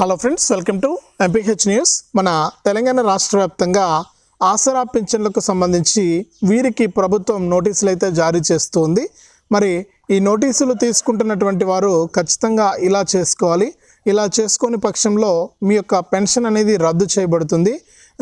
Hello friends welcome to MPH news మన తెలంగాణ రాష్ట్ర వ్యాప్తంగా ఆసరా పింఛన్లకు సంబంధించి వీరికి ప్రభుత్వం నోటీసులు అయితే జారీ చేస్తుంది. మరి ఈ నోటీసులు తీసుకుంటున్నటువంటి వారు ఖచ్చితంగా ఇలా చేసుకోవాలి. ఇలా చేసుకోని పక్షంలో మీ యొక్క పెన్షన్ అనేది రద్దు చేయబడుతుంది.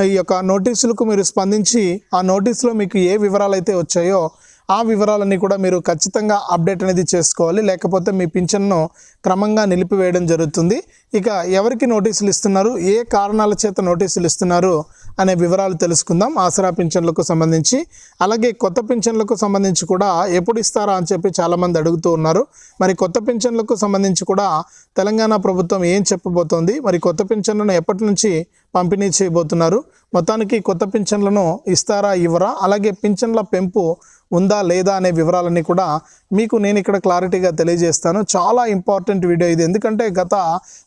ఈ యొక్క నోటీసులకు మీరు స్పందించి ఆ నోటీసులో మీకు ఏ వివరాలు అయితే వచ్చాయో ఆ వివరాలన్నీ కూడా మీరు ఖచ్చితంగా అప్డేట్ అనేది చేసుకోవాలి. లేకపోతే మీ పింఛన్ను క్రమంగా నిలిపివేయడం జరుగుతుంది. ఇక ఎవరికి నోటీసులు ఇస్తున్నారు? ఏ కారణాల చేత నోటీసులు ఇస్తున్నారు? అనే వివరాలు తెలుసుకుందాం. ఆసరా పింఛన్లకు సంబంధించి. అలాగే కొత్త పింఛన్లకు సంబంధించి కూడా ఎప్పుడు ఇస్తారా అని చెప్పి చాలామంది అడుగుతూ ఉన్నారు. మరి కొత్త పింఛన్లకు సంబంధించి కూడా తెలంగాణ ప్రభుత్వం ఏం చెప్పబోతోంది? మరి కొత్త పింఛన్లను ఎప్పటి నుంచి పంపిణీ చేయబోతున్నారు? మొత్తానికి కొత్త పింఛన్లను ఇస్తారా ఇవ్వరా? అలాగే పింఛన్ల పెంపు ఉందా లేదా అనే వివరాలన్నీ కూడా మీకు నేను ఇక్కడ క్లారిటీగా తెలియజేస్తాను. చాలా ఇంపార్టెంట్ వీడియో ఇది. ఎందుకంటే గత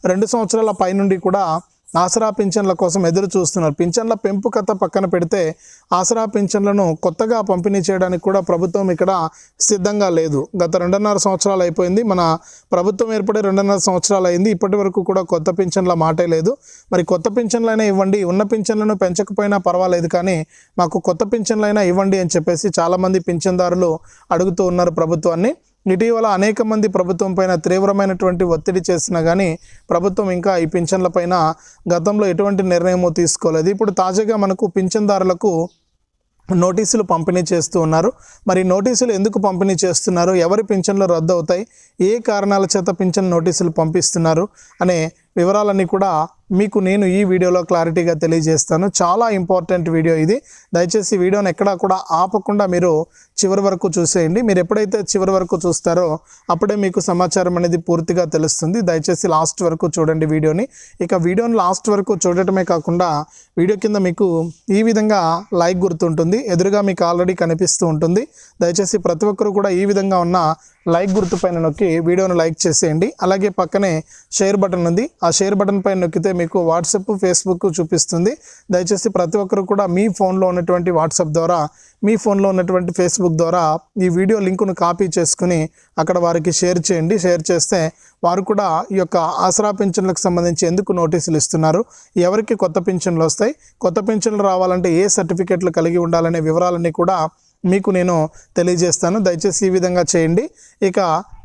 రెండు సంవత్సరాల పైనుండి కూడా ఆసరా పింఛన్ల కోసం ఎదురు చూస్తున్నారు. పింఛన్ల పెంపు కథ పక్కన పెడితే ఆసరా పింఛన్లను కొత్తగా పంపిణీ చేయడానికి కూడా ప్రభుత్వం ఇక్కడ సిద్ధంగా లేదు. గత రెండున్నర సంవత్సరాలు అయిపోయింది. మన ప్రభుత్వం ఏర్పడే రెండున్నర సంవత్సరాలు అయింది. ఇప్పటి వరకు కూడా కొత్త పింఛన్ల మాటే లేదు. మరి కొత్త పింఛన్లైనా ఇవ్వండి. ఉన్న పింఛన్లను పెంచకపోయినా పర్వాలేదు కానీ మాకు కొత్త పింఛన్లైనా ఇవ్వండి అని చెప్పేసి చాలామంది పింఛన్దారులు అడుగుతూ ఉన్నారు ప్రభుత్వాన్ని. ఇటీవల అనేక మంది ప్రభుత్వం పైన తీవ్రమైనటువంటి ఒత్తిడి చేసినా కానీ ప్రభుత్వం ఇంకా ఈ పింఛన్ల పైన గతంలో ఎటువంటి నిర్ణయమో తీసుకోలేదు. ఇప్పుడు తాజాగా మనకు పింఛన్దారులకు నోటీసులు పంపిణీ చేస్తూ ఉన్నారు. మరి నోటీసులు ఎందుకు పంపిణీ చేస్తున్నారు? ఎవరి పింఛన్లు రద్దు అవుతాయి ఏ కారణాల చేత పింఛన్ నోటీసులు పంపిస్తున్నారు? అనే వివరాలన్నీ కూడా మీకు నేను ఈ వీడియోలో క్లారిటీగా తెలియజేస్తాను. చాలా ఇంపార్టెంట్ వీడియో ఇది. దయచేసి వీడియోని ఎక్కడా కూడా ఆపకుండా మీరు చివరి వరకు చూసేయండి. మీరు ఎప్పుడైతే చివరి వరకు చూస్తారో అప్పుడే మీకు సమాచారం అనేది పూర్తిగా తెలుస్తుంది. దయచేసి లాస్ట్ వరకు చూడండి వీడియోని. ఇక వీడియోని లాస్ట్ వరకు చూడటమే కాకుండా వీడియో కింద మీకు ఈ విధంగా లైక్ గుర్తుంటుంది. ఎదురుగా మీకు ఆల్రెడీ కనిపిస్తూ ఉంటుంది. దయచేసి ప్రతి ఒక్కరు కూడా ఈ విధంగా ఉన్న లైక్ గుర్తు పైన నొక్కి వీడియోను లైక్ చేసేయండి. అలాగే పక్కనే షేర్ బటన్ ఉంది. ఆ షేర్ బటన్ పైన నొక్కితే మీకు వాట్సాప్ ఫేస్బుక్ చూపిస్తుంది. దయచేసి ప్రతి ఒక్కరు కూడా మీ ఫోన్లో ఉన్నటువంటి వాట్సాప్ ద్వారా మీ ఫోన్లో ఉన్నటువంటి ఫేస్బుక్ ద్వారా ఈ వీడియో లింకును కాపీ చేసుకుని అక్కడ వారికి షేర్ చేయండి. షేర్ చేస్తే వారు కూడా ఈ యొక్క ఆసరా పింఛన్లకు సంబంధించి ఎందుకు నోటీసులు ఇస్తున్నారు? ఎవరికి కొత్త పింఛన్లు వస్తాయి? కొత్త పింఛన్లు రావాలంటే ఏ సర్టిఫికెట్లు కలిగి ఉండాలనే వివరాలన్నీ కూడా మీకు నేను తెలియజేస్తాను. దయచేసి ఈ విధంగా చేయండి. ఇక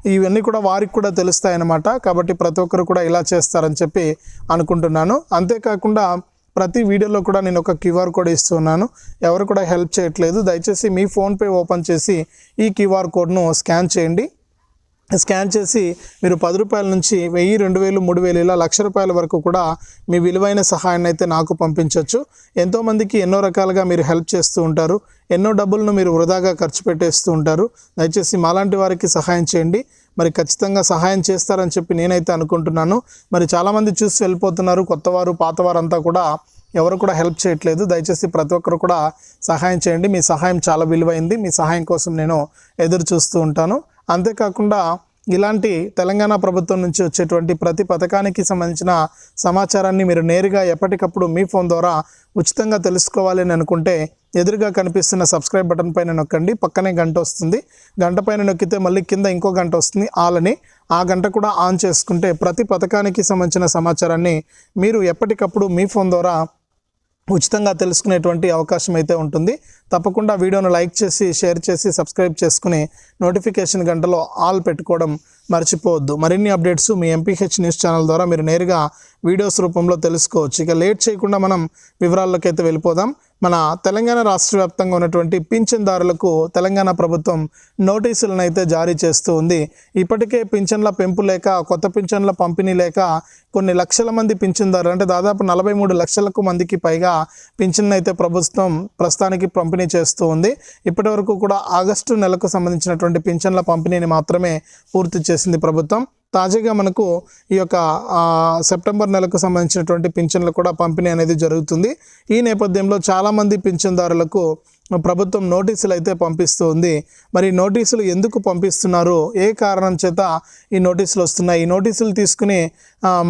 ఇవన్నీ కూడా వారికి కూడా తెలుస్తాయన్నమాట. కాబట్టి ప్రతి ఒక్కరు కూడా ఇలా చేస్తారని చెప్పి అనుకుంటున్నాను. అంతేకాకుండా ప్రతి వీడియోలో కూడా నేను ఒక క్యూఆర్ కోడ్ ఇస్తున్నాను ఎవరు కూడా హెల్ప్ చేయట్లేదు. దయచేసి మీ ఫోన్పే ఓపెన్ చేసి ఈ క్యూఆర్ కోడ్ను స్కాన్ చేయండి. స్కాన్ చేసి మీరు పది రూపాయల నుంచి వెయ్యి రెండు వేలు మూడు వేలు ఇలా లక్ష రూపాయల వరకు కూడా మీ విలువైన సహాయాన్ని అయితే నాకు పంపించవచ్చు ఎంతోమందికి ఎన్నో రకాలుగా మీరు హెల్ప్ చేస్తూ ఉంటారు. ఎన్నో డబ్బులను మీరు వృధాగా ఖర్చు పెట్టేస్తూ ఉంటారు. దయచేసి మాలాంటి వారికి సహాయం చేయండి. మరి ఖచ్చితంగా సహాయం చేస్తారని చెప్పి నేనైతే అనుకుంటున్నాను. మరి చాలామంది చూసి వెళ్ళిపోతున్నారు. కొత్తవారు పాతవారంతా కూడా ఎవరు కూడా హెల్ప్ చేయట్లేదు. దయచేసి ప్రతి ఒక్కరు కూడా సహాయం చేయండి. మీ సహాయం చాలా విలువైంది. మీ సహాయం కోసం నేను ఎదురు చూస్తూ ఉంటాను. అంతేకాకుండా ఇలాంటి తెలంగాణ ప్రభుత్వం నుంచి వచ్చేటువంటి ప్రతి పథకానికి సంబంధించిన సమాచారాన్ని మీరు నేరుగా ఎప్పటికప్పుడు మీ ఫోన్ ద్వారా ఉచితంగా తెలుసుకోవాలి అని అనుకుంటే ఎదురుగా కనిపిస్తున్న సబ్స్క్రైబ్ బటన్ పైన నొక్కండి. పక్కనే గంట వస్తుంది. గంట పైన నొక్కితే మళ్ళీ కింద ఇంకో గంట వస్తుంది. ఆలని ఆ గంట కూడా ఆన్ చేసుకుంటే ప్రతి పథకానికి సంబంధించిన సమాచారాన్ని మీరు ఎప్పటికప్పుడు మీ ఫోన్ ద్వారా ఉచితంగా తెలుసుకునేటువంటి అవకాశం అయితే ఉంటుంది. తప్పకుండా వీడియోను లైక్ చేసి షేర్ చేసి సబ్స్క్రైబ్ చేసుకుని నోటిఫికేషన్ గంటలో ఆల్ పెట్టుకోవడం మర్చిపోవద్దు. మరిన్ని అప్డేట్స్ మీ ఎంపీహెచ్ న్యూస్ ఛానల్ ద్వారా మీరు నేరుగా వీడియోస్ రూపంలో తెలుసుకోవచ్చు. ఇక లేట్ చేయకుండా మనం వివరాల్లోకి అయితే వెళ్ళిపోదాం. మన తెలంగాణ రాష్ట్ర వ్యాప్తంగా ఉన్నటువంటి పింఛన్దారులకు తెలంగాణ ప్రభుత్వం నోటీసులను అయితే జారీ చేస్తూ ఉంది. ఇప్పటికే పింఛన్ల పెంపు లేక కొత్త పింఛన్ల పంపిణీ లేక కొన్ని లక్షల మంది పింఛన్దారులు అంటే దాదాపు నలభై మూడు లక్షలకు మందికి పైగా పింఛన్ అయితే ప్రభుత్వం ప్రస్తుతానికి పంపిణీ చేస్తూ ఉంది. ఇప్పటి వరకు కూడా ఆగస్టు నెలకు సంబంధించినటువంటి పింఛన్ల పంపిణీని మాత్రమే పూర్తి చేసింది ప్రభుత్వం. తాజాగా మనకు ఈ యొక్క సెప్టెంబర్ నెలకు సంబంధించినటువంటి పింఛన్లు కూడా పంపిణీ అనేది జరుగుతుంది. ఈ నేపథ్యంలో చాలామంది పింఛన్దారులకు ప్రభుత్వం నోటీసులు అయితే పంపిస్తూ ఉంది. మరి నోటీసులు ఎందుకు పంపిస్తున్నారు? ఏ కారణం చేత ఈ నోటీసులు వస్తున్నాయి? ఈ నోటీసులు తీసుకుని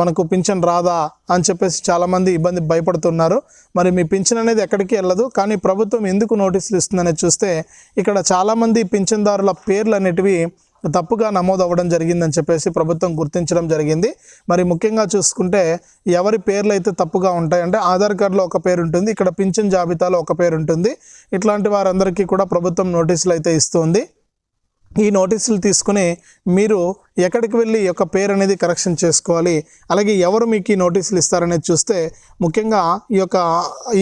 మనకు పింఛన్ రాదా అని చెప్పేసి చాలామంది ఇబ్బంది భయపడుతున్నారు. మరి మీ పింఛన్ అనేది ఎక్కడికి వెళ్ళదు కానీ ప్రభుత్వం ఎందుకు నోటీసులు ఇస్తుందనేది చూస్తే ఇక్కడ చాలామంది పింఛన్దారుల పేర్లు అనేటివి తప్పుగా నమోదు అవ్వడం జరిగిందని చెప్పేసి ప్రభుత్వం గుర్తించడం జరిగింది. మరి ముఖ్యంగా చూసుకుంటే ఎవరి పేర్లు అయితే తప్పుగా ఉంటాయంటే ఆధార్ కార్డులో ఒక పేరు ఉంటుంది ఇక్కడ పింఛన్ జాబితాలో ఒక పేరు ఉంటుంది. ఇట్లాంటి వారందరికీ కూడా ప్రభుత్వం నోటీసులు అయితే ఇస్తుంది. ఈ నోటీసులు తీసుకుని మీరు ఎక్కడికి వెళ్ళి యొక్క పేరు అనేది కరెక్షన్ చేసుకోవాలి అలాగే ఎవరు మీకు ఈ నోటీసులు ఇస్తారనేది చూస్తే ముఖ్యంగా ఈ యొక్క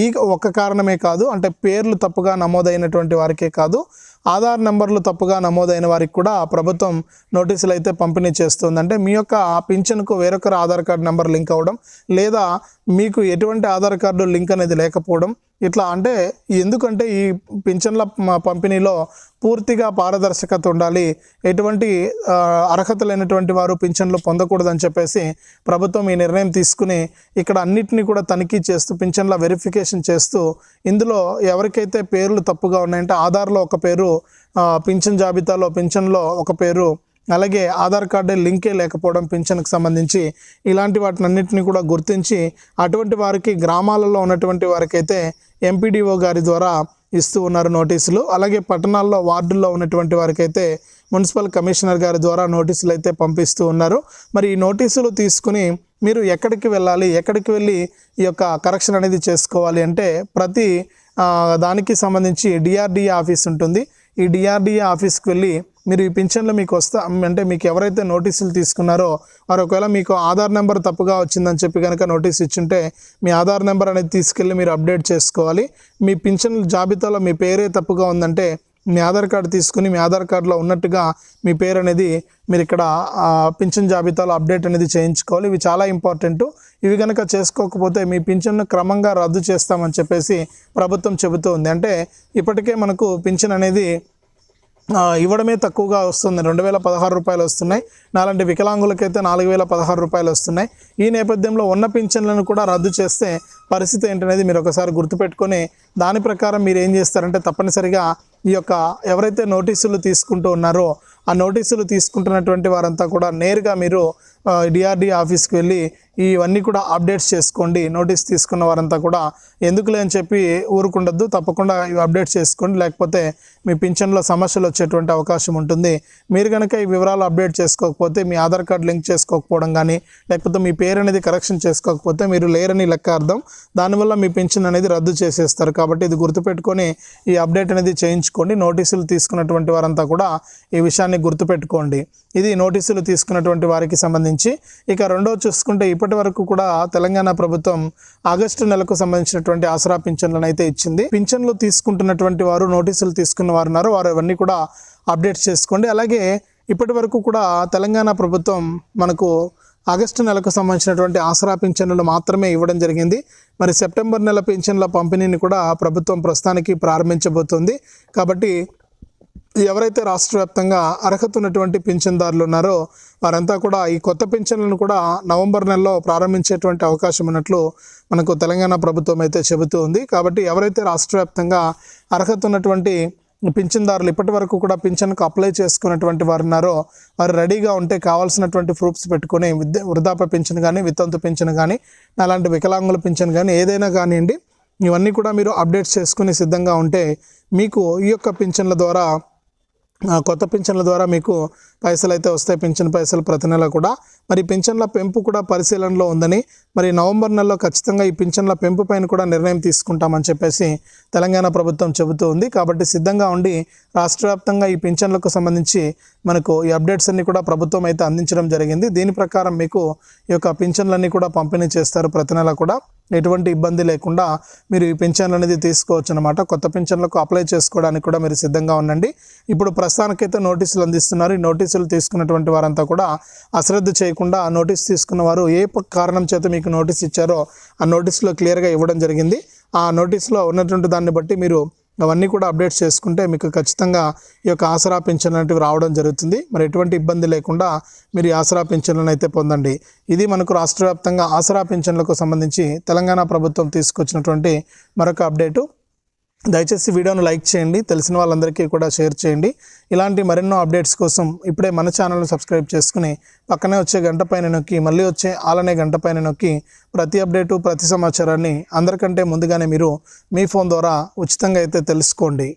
ఈ ఒక్క కారణమే కాదు అంటే పేర్లు తప్పుగా నమోదైనటువంటి వారికే కాదు. ఆధార్ నెంబర్లు తప్పుగా నమోదైన వారికి కూడా ప్రభుత్వం నోటీసులు అయితే పంపిణీ చేస్తుంది అంటే మీ యొక్క పింఛన్కు వేరొకరు ఆధార్ కార్డు నెంబర్ లింక్ అవ్వడం లేదా మీకు ఎటువంటి ఆధార్ కార్డు లింక్ అనేది లేకపోవడం ఇట్లా అంటే ఎందుకంటే ఈ పింఛన్ల పంపిణీలో పూర్తిగా పారదర్శకత ఉండాలి ఎటువంటి అర్హత లేనటువంటి వారు పింఛన్లు పొందకూడదని చెప్పేసి ప్రభుత్వం ఈ నిర్ణయం తీసుకుని ఇక్కడ అన్నిటినీ కూడా తనిఖీ చేస్తూ పింఛన్ల వెరిఫికేషన్ చేస్తూ ఇందులో ఎవరికైతే పేర్లు తప్పుగా ఉన్నాయంటే ఆధార్లో ఒక పేరు పింఛన్ జాబితాలో పింఛన్లో ఒక పేరు అలాగే ఆధార్ కార్డు లింకే లేకపోవడం పింఛన్కి సంబంధించి ఇలాంటి వాటిని అన్నింటినీ కూడా గుర్తించి అటువంటి వారికి గ్రామాలలో ఉన్నటువంటి వారికైతే ఎంపీడీఓ గారి ద్వారా ఇస్తూ ఉన్నారు నోటీసులు. అలాగే పట్టణాల్లో వార్డుల్లో ఉన్నటువంటి వారికైతే మున్సిపల్ కమిషనర్ గారి ద్వారా నోటీసులు అయితే పంపిస్తూ ఉన్నారు. మరి ఈ నోటీసులు తీసుకుని మీరు ఎక్కడికి వెళ్ళాలి ఎక్కడికి వెళ్ళి ఈ యొక్క కరెక్షన్ అనేది చేసుకోవాలి అంటే ప్రతి దానికి సంబంధించి డిఆర్డీఏ ఆఫీస్ ఉంటుంది. ఈ డిఆర్డిఏ ఆఫీస్కి వెళ్ళి మీరు ఈ పింఛన్లు మీకు వస్తా అంటే మీకు ఎవరైతే నోటీసులు తీసుకున్నారో వారు ఒకవేళ మీకు ఆధార్ నెంబర్ తప్పుగా వచ్చిందని చెప్పి కనుక నోటీస్ ఇచ్చింటే మీ ఆధార్ నెంబర్ అనేది తీసుకెళ్ళి మీరు అప్డేట్ చేసుకోవాలి. మీ పింఛన్ జాబితాలో మీ పేరే తప్పుగా ఉందంటే మీ ఆధార్ కార్డు తీసుకుని మీ ఆధార్ కార్డులో ఉన్నట్టుగా మీ పేరు అనేది మీరు ఇక్కడ పింఛన్ జాబితాలో అప్డేట్ అనేది చేయించుకోవాలి. ఇవి చాలా ఇంపార్టెంట్. ఇవి కనుక చేసుకోకపోతే మీ పింఛన్ను క్రమంగా రద్దు చేస్తామని చెప్పేసి ప్రభుత్వం చెబుతూ ఉంది. అంటే ఇప్పటికే మనకు పింఛన్ అనేది ఇవ్వడమే తక్కువగా వస్తుంది. రెండు వేల పదహారు రూపాయలు వస్తున్నాయి. నాలాంటి వికలాంగులకైతే నాలుగు వేల పదహారు రూపాయలు వస్తున్నాయి. ఈ నేపథ్యంలో ఉన్న పింఛన్లను కూడా రద్దు చేస్తే పరిస్థితి ఏంటనేది మీరు ఒకసారి గుర్తుపెట్టుకొని దాని ప్రకారం మీరు ఏం చేస్తారంటే తప్పనిసరిగా ఈ యొక్క ఎవరైతే నోటీసులు తీసుకుంటూ ఉన్నారో ఆ నోటీసులు తీసుకుంటున్నటువంటి వారంతా కూడా నేరుగా మీరు డిఆర్డి ఆఫీస్కి వెళ్ళి ఇవన్నీ కూడా అప్డేట్స్ చేసుకోండి. నోటీస్ తీసుకున్న వారంతా కూడా ఎందుకులే అని చెప్పి ఊరుకుండద్దు. తప్పకుండా ఇవి అప్డేట్ చేసుకోండి. లేకపోతే మీ పింఛన్లో సమస్యలు వచ్చేటువంటి అవకాశం ఉంటుంది. మీరు కనుక ఈ వివరాలు అప్డేట్ చేసుకోకపోతే మీ ఆధార్ కార్డు లింక్ చేసుకోకపోవడం కానీ లేకపోతే మీ పేరు అనేది కరెక్షన్ చేసుకోకపోతే మీరు లేరని లెక్క అర్థం. దానివల్ల మీ పింఛన్ అనేది రద్దు చేసేస్తారు. కాబట్టి ఇది గుర్తుపెట్టుకొని ఈ అప్డేట్ అనేది చేయించుకోండి. నోటీసులు తీసుకున్నటువంటి వారంతా కూడా ఈ విషయాన్ని గుర్తుపెట్టుకోండి. ఇది నోటీసులు తీసుకున్నటువంటి వారికి సంబంధించి. ఇక రెండో చూసుకుంటే ఇప్పటి వరకు కూడా తెలంగాణ ప్రభుత్వం ఆగస్టు నెలకు సంబంధించినటువంటి ఆసరా పింఛన్లను అయితే ఇచ్చింది. పింఛన్లు తీసుకుంటున్నటువంటి వారు నోటీసులు తీసుకున్న వారు ఉన్నారు. వారు అవన్నీ కూడా అప్డేట్ చేసుకోండి. అలాగే ఇప్పటి వరకు కూడా తెలంగాణ ప్రభుత్వం మనకు ఆగస్టు నెలకు సంబంధించినటువంటి ఆసరా పింఛన్లు మాత్రమే ఇవ్వడం జరిగింది. మరి సెప్టెంబర్ నెల పింఛన్ల పంపిణీని కూడా ప్రభుత్వం ప్రస్తుతానికి ప్రారంభించబోతుంది. కాబట్టి ఎవరైతే రాష్ట్ర వ్యాప్తంగా అర్హత ఉన్నటువంటి పింఛన్దారులు ఉన్నారో వారంతా కూడా ఈ కొత్త పింఛన్లను కూడా నవంబర్ నెలలో ప్రారంభించేటువంటి అవకాశం ఉన్నట్లు మనకు తెలంగాణ ప్రభుత్వం అయితే చెబుతూ ఉంది. కాబట్టి ఎవరైతే రాష్ట్ర వ్యాప్తంగా అర్హత ఉన్నటువంటి పింఛన్దారులు ఇప్పటి వరకు కూడా పింఛన్కు అప్లై చేసుకున్నటువంటి వారు ఉన్నారో వారు రెడీగా ఉంటే కావాల్సినటువంటి ప్రూఫ్స్ పెట్టుకొని విద్య వృద్ధాప్య పింఛన్ కానీ వితంతు పింఛన్ కానీ అలాంటి వికలాంగుల పింఛన్ కానీ ఏదైనా కానివ్వండి ఇవన్నీ కూడా మీరు అప్డేట్స్ చేసుకుని సిద్ధంగా ఉంటే మీకు ఈ యొక్క పింఛన్ల ద్వారా కొత్త పింఛన్ల ద్వారా మీకు పైసలు అయితే వస్తాయి. పింఛన్ పైసలు ప్రతి నెల కూడా. మరి పింఛన్ల పెంపు కూడా పరిశీలనలో ఉందని మరి నవంబర్ నెలలో ఖచ్చితంగా ఈ పింఛన్ల పెంపు పైన కూడా నిర్ణయం తీసుకుంటామని చెప్పేసి తెలంగాణ ప్రభుత్వం చెబుతూ ఉంది. కాబట్టి సిద్ధంగా ఉండి రాష్ట్ర వ్యాప్తంగా ఈ పింఛన్లకు సంబంధించి మనకు ఈ అప్డేట్స్ అన్ని కూడా ప్రభుత్వం అయితే అందించడం జరిగింది. దీని ప్రకారం మీకు ఈ యొక్క పింఛన్లన్నీ కూడా పంపిణీ చేస్తారు ప్రతి నెల కూడా. ఎటువంటి ఇబ్బంది లేకుండా మీరు ఈ పింఛన్లు అనేది తీసుకోవచ్చు అనమాట కొత్త పింఛన్లకు అప్లై చేసుకోవడానికి కూడా మీరు సిద్ధంగా ఉండండి. ఇప్పుడు ప్రస్తుతానికైతే నోటీసులు అందిస్తున్నారు. ఈ నోటీసులు తీసుకున్నటువంటి వారంతా కూడా అశ్రద్ధ చేయకుండా ఆ నోటీస్ తీసుకున్న వారు ఏ కారణం చేత మీకు నోటీస్ ఇచ్చారో ఆ నోటీసులో క్లియర్గా ఇవ్వడం జరిగింది. ఆ నోటీసులో ఉన్నటువంటి దాన్ని బట్టి మీరు అవన్నీ కూడా అప్డేట్స్ చేసుకుంటే మీకు ఖచ్చితంగా ఈ యొక్క ఆసరా పింఛన్ లాంటివి రావడం జరుగుతుంది. మరి ఎటువంటి ఇబ్బంది లేకుండా మీరు ఈ ఆసరా పింఛన్లను అయితే పొందండి. ఇది మనకు రాష్ట్ర వ్యాప్తంగా ఆసరా పింఛన్లకు సంబంధించి తెలంగాణ ప్రభుత్వం తీసుకొచ్చినటువంటి మరొక అప్డేటు. దయచేసి వీడియోను లైక్ చేయండి తెలిసిన వాళ్ళందరికీ కూడా షేర్ చేయండి. ఇలాంటి మరెన్నో అప్డేట్స్ కోసం ఇప్పుడే మన ఛానల్ను సబ్స్క్రైబ్ చేసుకుని పక్కనే వచ్చే గంట పైన నొక్కి మళ్ళీ వచ్చే ఆలనే గంట పైన నొక్కి ప్రతి అప్డేటు ప్రతి సమాచారాన్ని అందరికంటే ముందుగానే మీరు మీ ఫోన్ ద్వారా ఉచితంగా అయితే తెలుసుకోండి.